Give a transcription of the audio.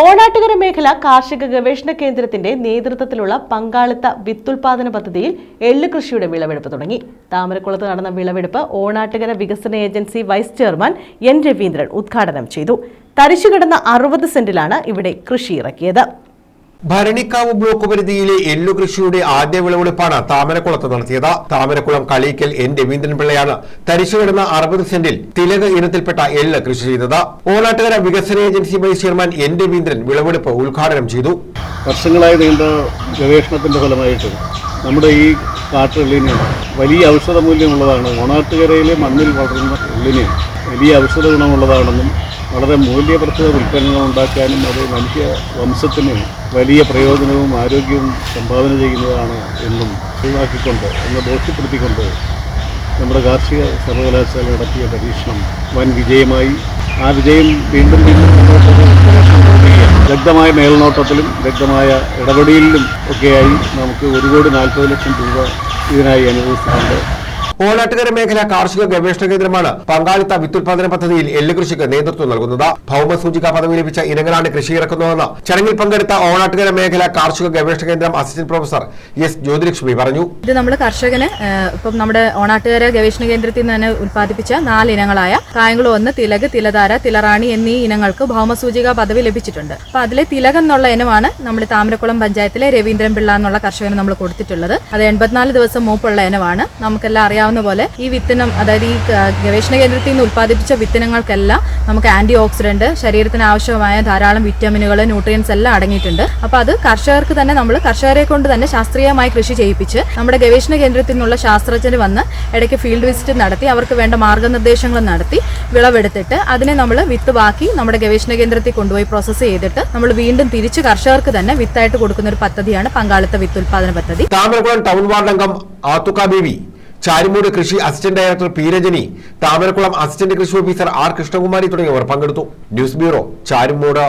ഓണാട്ടുകര മേഖല കാർഷിക ഗവേഷണ കേന്ദ്രത്തിന്റെ നേതൃത്വത്തിലുള്ള പങ്കാളിത്ത വിത്തുൽപാദന പദ്ധതിയിൽ എള്ളു കൃഷിയുടെ വിളവെടുപ്പ് തുടങ്ങി. താമരക്കുളത്ത് നടന്ന വിളവെടുപ്പ് ഓണാട്ടുകര വികസന agency vice chairman N Raveendran ഉദ്ഘാടനം ചെയ്തു. തരിശുകിടന്ന അറുപത് സെന്റിലാണ് ഇവിടെ കൃഷി ഇറക്കിയത്. ഭരണിക്കാവ് ബ്ലോക്ക് പരിധിയിലെ എല്ലു കൃഷിയുടെ ആദ്യ വിളവെടുപ്പാണ് താമരക്കുളത്ത് നടത്തിയത്. താമരക്കുളം കളീക്കൽ എൻ. രവീന്ദ്രൻ പിള്ളയാണ് തരിശുകിടന്ന അറുപത് സെന്റിൽ തിലക് ഇനത്തിൽപ്പെട്ട എല്ല് കൃഷി ചെയ്തത്. ഓണാട്ടുകര വികസന agency vice chairman N. Raveendran വിളവെടുപ്പ് ഉദ്ഘാടനം ചെയ്തു. വർഷങ്ങളായി നീണ്ട ഗവേഷണത്തിന്റെ ഫലമായിട്ട് നമ്മുടെ ഈ കാട്ടുള്ളിന് വലിയ ഔഷധ മൂല്യമുള്ളതാണ് ഓണാട്ടുകരയിലെ മണ്ണിൽ വളരുന്ന ഉള്ളിന് വലിയ ഔഷധ ഗുണമുള്ളതാണെന്നും വളരെ മൂല്യവർദ്ധിത ഉൽപ്പന്നങ്ങൾ ഉണ്ടാക്കാനും അത് മനുഷ്യ വംശത്തിന് വലിയ പ്രയോജനവും ആരോഗ്യവും സംഭാവന ചെയ്യുന്നതാണ് എന്നും ഒഴിവാക്കിക്കൊണ്ട് എന്ന് ബോധ്യപ്പെടുത്തിക്കൊണ്ട് നമ്മുടെ കാർഷിക സർവകലാശാല നടത്തിയ പരീക്ഷണം വൻ വിജയമായി. ആ വിജയം വീണ്ടും വീണ്ടും വ്യക്തമായ മേൽനോട്ടത്തിലും വ്യക്തമായ ഇടപെടലിലും ഒക്കെയായി നമുക്ക് ഒരു കോടി നാൽപ്പത് ലക്ഷം രൂപ ഇതിനായി അനുവദിച്ചിട്ടുണ്ട് ഓണാട്ടുകര മേഖല കാർഷിക ഗവേഷണ കേന്ദ്രമാണ് പങ്കാളിത്ത വിത്തുൽപാദന പദ്ധതിയിൽ എല്ല് കൃഷിക്ക് നേതൃത്വം നൽകുന്നത്. ഭൗമസൂചിക പദവി ലഭിച്ച ഇനങ്ങളാണ് കൃഷി ഇറക്കുന്നതെന്ന് ചടങ്ങിൽ പങ്കെടുത്ത ഓണാട്ടുകര മേഖല കാർഷിക ഗവേഷണ കേന്ദ്രം അസിസ്റ്റന്റ് പ്രൊഫസർ എസ് ജ്യോതിലക്ഷ്മി പറഞ്ഞു. ഇത് നമ്മൾ കർഷകന് ഇപ്പം നമ്മുടെ ഓണാട്ടുകര ഗവേഷണ കേന്ദ്രത്തിൽ നിന്ന് തന്നെ ഉൽപ്പാദിപ്പിച്ച നാല് ഇനങ്ങളായ കായംകുളം ഒന്ന് തിലക് തിലധാര തിലറാണി എന്നീ ഇനങ്ങൾക്ക് ഭൗമസൂചിക പദവി ലഭിച്ചിട്ടുണ്ട്. അപ്പൊ അതിലെ തിലക് എന്നുള്ള ഇനമാണ് നമ്മൾ താമരക്കുളം പഞ്ചായത്തിലെ രവീന്ദ്രൻ പിള്ള എന്നുള്ള കർഷകന് നമ്മൾ കൊടുത്തിട്ടുള്ളത്. അത് എൺപത്തിനാല് ദിവസം മൂപ്പുള്ള ഇനമാണ്. നമുക്കെല്ലാം അറിയാവുന്ന പോലെ ഈ വിത്തനം അതായത് ഈ ഗവേഷണ കേന്ദ്രത്തിൽ നിന്ന് ഉത്പാദിപ്പിച്ച വിത്തിനങ്ങൾക്കെല്ലാം നമുക്ക് ആന്റി ഓക്സിഡന്റ് ശരീരത്തിന് ആവശ്യമായ ധാരാളം വിറ്റാമിനുകൾ ന്യൂട്രിയൻസ് എല്ലാം അടങ്ങിയിട്ടുണ്ട്. അപ്പൊ അത് കർഷകർക്ക് തന്നെ നമ്മൾ കർഷകരെ കൊണ്ട് തന്നെ ശാസ്ത്രീയമായി കൃഷി ചെയ്യിപ്പിച്ച് നമ്മുടെ ഗവേഷണ കേന്ദ്രത്തിൽ നിന്നുള്ള ശാസ്ത്രജ്ഞർ വന്ന് ഇടയ്ക്ക് ഫീൽഡ് വിസിറ്റ് നടത്തി അവർക്ക് വേണ്ട മാർഗനിർദ്ദേശങ്ങൾ നടത്തി വിളവെടുത്തിട്ട് അതിനെ നമ്മൾ വിത്ത് ബാക്കി നമ്മുടെ ഗവേഷണ കേന്ദ്രത്തിൽ കൊണ്ടുപോയി പ്രോസസ്സ് ചെയ്തിട്ട് നമ്മൾ വീണ്ടും തിരിച്ച് കർഷകർക്ക് തന്നെ വിത്തായിട്ട് കൊടുക്കുന്ന ഒരു പദ്ധതിയാണ് പങ്കാളിത്ത വിത്ത് ഉൽപാദന പദ്ധതി ടൗൺ വാർഡ് അംഗം ബേബി ചാരിമൂട് കൃഷി assistant director P Rajani Thamarakulam assistant കൃഷി ഓഫീസർ ആർ കൃഷ്ണകുമാരി തുടങ്ങിയവർ പങ്കെടുത്തു. News bureau Charimoodu.